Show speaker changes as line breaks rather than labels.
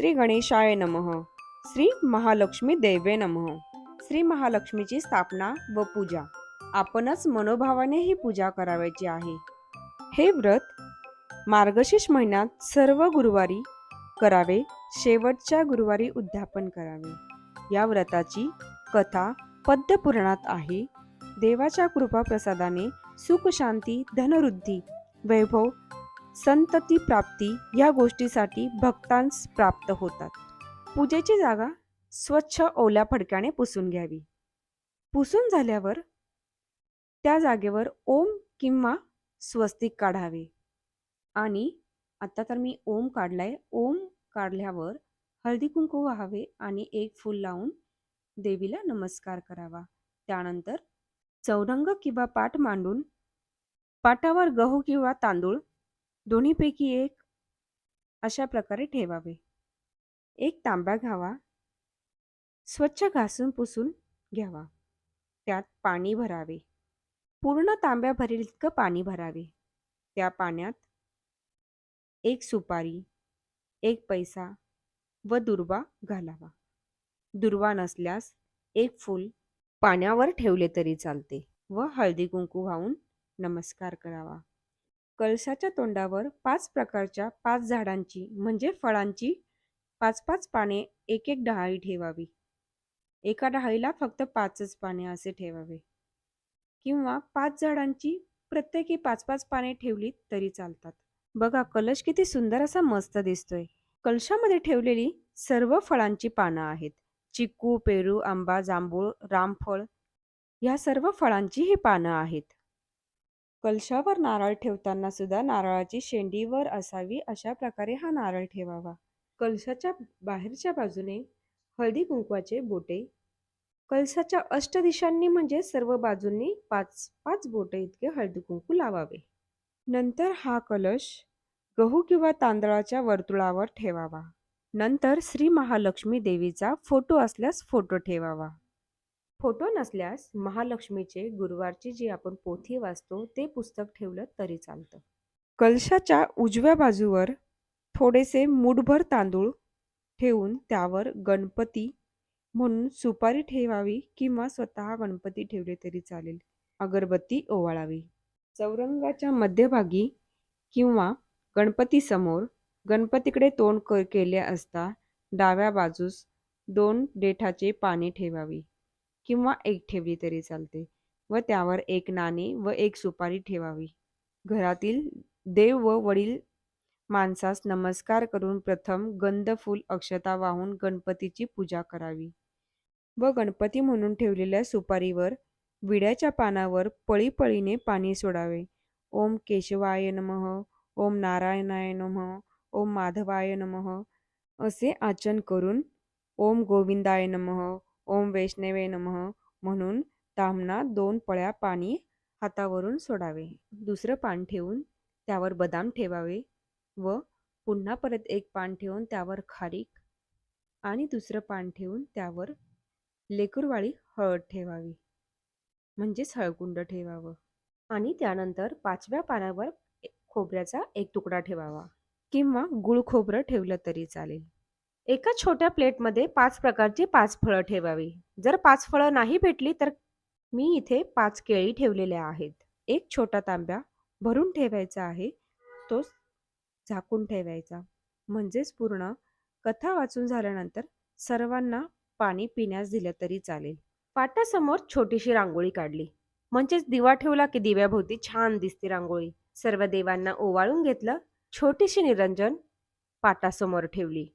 श्री गणेशाय नमः. श्री महालक्ष्मी देवे नमः. श्री महालक्ष्मीची स्थापना व पूजा. आपणच मनोभावाने ही पूजा करावयाची आहे. हे व्रत मार्गशीर्ष महिन्यात सर्व गुरुवारी करावे शेवटच्या गुरुवारी उद्यापन करावे. या व्रताची कथा पद्यपुराणात आहे. देवाच्या कृपा प्रसादाने सुख शांती धनवृद्धी वैभव संतती प्राप्ती या गोष्टीसाठी भक्तांस प्राप्त होतात. पूजेची जागा स्वच्छ ओल्या फडक्याने पुसून घ्यावी. पुसून झाल्यावर त्या जागेवर ओम किंवा स्वस्तिक काढावे. आणि आता तर मी ओम काढलाय. ओम काढल्यावर हळदी कुंकू व्हावे आणि एक फूल लावून देवीला नमस्कार करावा. त्यानंतर चौरंग किंवा पाट मांडून पाटावर गहू किंवा तांदूळ दोन्हीपैकी एक अशा प्रकारे ठेवावे. एक तांब्या घ्यावा स्वच्छ घासून पुसून घ्यावा. त्यात पाणी भरावे. पूर्ण तांब्या भरेल इतकं पाणी भरावे. त्या पाण्यात एक सुपारी एक पैसा व दुर्वा घालावा. दुर्वा नसल्यास एक फूल पाण्यावर ठेवले तरी चालते व हळदी कुंकू वाहून नमस्कार करावा. कळसाच्या तोंडावर पाच प्रकारच्या पाच झाडांची म्हणजे फळांची पाच पाच पाने एक एक डहाळी ठेवावी. एका डहाळीला फक्त पाचच पाने असे ठेवावे. किंवा पाच झाडांची प्रत्येकी पाच पाच पाने ठेवली तरी चालतात. बघा कलश किती सुंदर असा मस्त दिसतोय. कलशामध्ये ठेवलेली सर्व फळांची पानं आहेत. चिक्कू पेरू आंबा जांभूळ रामफळ या सर्व फळांची ही पानं आहेत. कलशावर नारळ ठेवताना सुद्धा नारळाची शेंडीवर असावी अशा प्रकारे हा नारळ ठेवावा. कलशाच्या बाहेरच्या बाजूने हळदी कुंकवाचे बोटे. कलशाच्या अष्टदिशांनी म्हणजे सर्व बाजूंनी पाच पाच बोटे इतके हळदी कुंकू लावावे. नंतर हा कलश गहू किंवा तांदळाच्या वर्तुळावर ठेवावा. नंतर श्री महालक्ष्मी देवीचा फोटो असल्यास फोटो ठेवावा. फोटो नसल्यास महालक्ष्मीचे गुरुवारची जी आपण पोथी वाचतो ते पुस्तक ठेवलं तरी चालतं. कलशाच्या उजव्या बाजूवर थोडेसे मुठभर तांदूळ ठेवून त्यावर गणपती म्हणून सुपारी ठेवावी किंवा स्वतः गणपती ठेवले तरी चालेल. अगरबत्ती ओवाळावी. चौरंगाच्या मध्यभागी किंवा गणपतीसमोर गणपतीकडे तोंड क केले असता डाव्या बाजूस दोन देठाचे पाने ठेवावी. किंवा एक ठेवली तरी चालते. व त्यावर एक नाणे व एक सुपारी ठेवावी. घरातील देव व वडील माणसास नमस्कार करून प्रथम गंधफूल अक्षता वाहून गणपतीची पूजा करावी. व गणपती म्हणून ठेवलेल्या सुपारीवर विड्याच्या पानावर पळीपळीने पाणी सोडावे. ओम केशवाय नमः ओम नारायणाय नमः ओम माधवाय नमः असे आचन करून ओम गोविंदाय नमः ओम वैष्णवे नमः म्हणून ताम्हणा दोन पळ्या पाणी हातावरून सोडावे. दुसरं पान ठेवून त्यावर बदाम ठेवावे व पुन्हा परत एक पान ठेवून त्यावर खारीक आणि दुसरं पान ठेवून त्यावर लेकूरवाळी हळद ठेवावी म्हणजेच हळकुंड ठेवावं. आणि त्यानंतर पाचव्या पानावर खोबऱ्याचा एक तुकडा ठेवावा किंवा गुळ खोबरं ठेवलं तरी चालेल. एका छोट्या प्लेटमध्ये पाच प्रकारची पाच फळं ठेवावी. जर पाच फळं नाही भेटली तर मी इथे पाच केळी ठेवलेल्या आहेत. एक छोटा तांब्या भरून ठेवायचा आहे. तो झाकून ठेवायचा. म्हणजेच पूर्ण कथा वाचून झाल्यानंतर सर्वांना पाणी पिण्यास दिलं तरी चालेल. पाटासमोर छोटीशी रांगोळी काढली. म्हणजेच दिवा ठेवला की दिव्याभोवती छान दिसते रांगोळी. सर्व देवांना ओवाळून घेतलं. छोटीशी निरंजन पाटासमोर ठेवली.